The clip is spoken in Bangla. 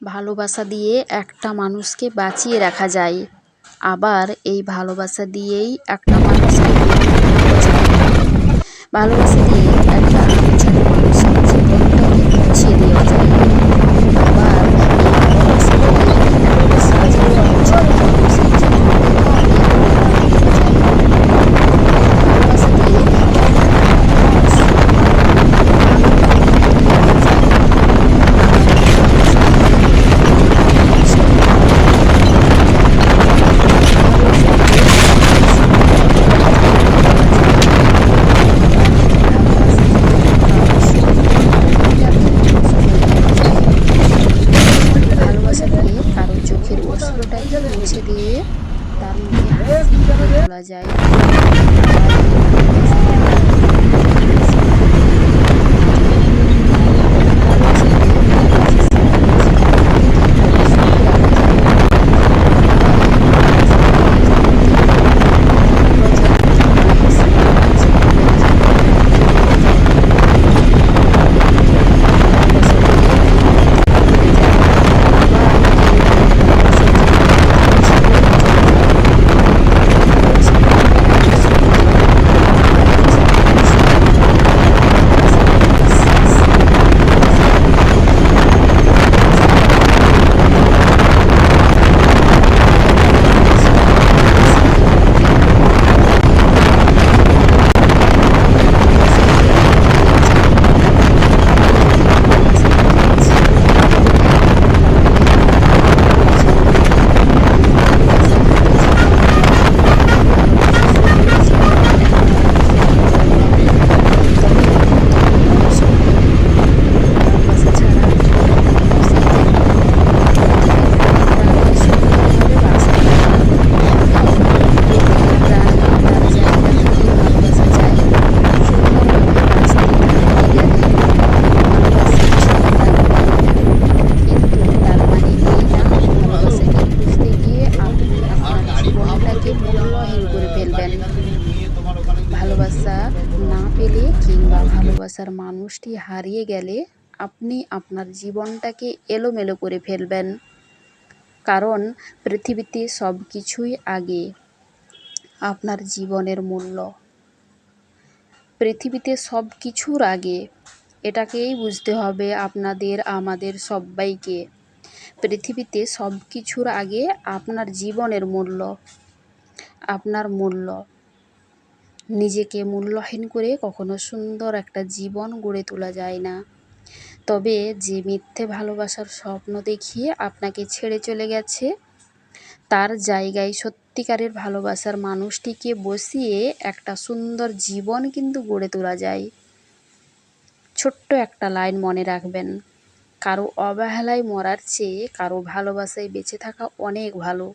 ভালোবাসা দিয়ে একটা মানুষকে বাঁচিয়ে রাখা যায়। আবার এই ভালোবাসা দিয়েই একটা মানুষকে ভালোবাসা দিয়ে একটা মানুষের জীবনটাকে মুছিয়ে দেওয়া যায় আবার এই ভালোবাসা দিয়ে একটা সাজানো ছেলে মানুষের জীবনটাকে হারিয়ে দেওয়া যায় ভালোবাসা দিয়ে ভালোবাসা দিয়ে কারও চোখের অশ্রুটাকে মুছে দিয়ে তার মুখে হাসি তোলা যায় ভালোবাসা ছাড়া ভালোবাসা না পেলে কিংবা ভালোবাসার মানুষটি হারিয়ে গেলে আপনি আপনার জীবনটাকে এলোমেলো করে ফেলবেন। কারণ পৃথিবীতে সব কিছুই আগে আপনার জীবনের মূল্য। পৃথিবীতে সব কিছুর আগে এটাকেই বুঝতে হবে আপনাদের আমাদের সবাইকে। পৃথিবীতে সব কিছুর আগে আপনার জীবনের মূল্য আপনার মূল্য। নিজেকে মূল্যহীন করে কখনো সুন্দর একটা জীবন গড়ে তোলা যায় না। তবে যে মিথ্যে ভালোবাসার স্বপ্ন দেখিয়ে আপনাকে ছেড়ে চলে গেছে, তার জায়গায় সত্যিকারের ভালোবাসার মানুষটিকে বসিয়ে একটা সুন্দর জীবন কিন্তু গড়ে তোলা যায়। ছোট্ট একটা লাইন মনে রাখবেন, কারও অবহেলায় মরার চেয়ে কারও ভালোবাসায় বেঁচে থাকা অনেক ভালো।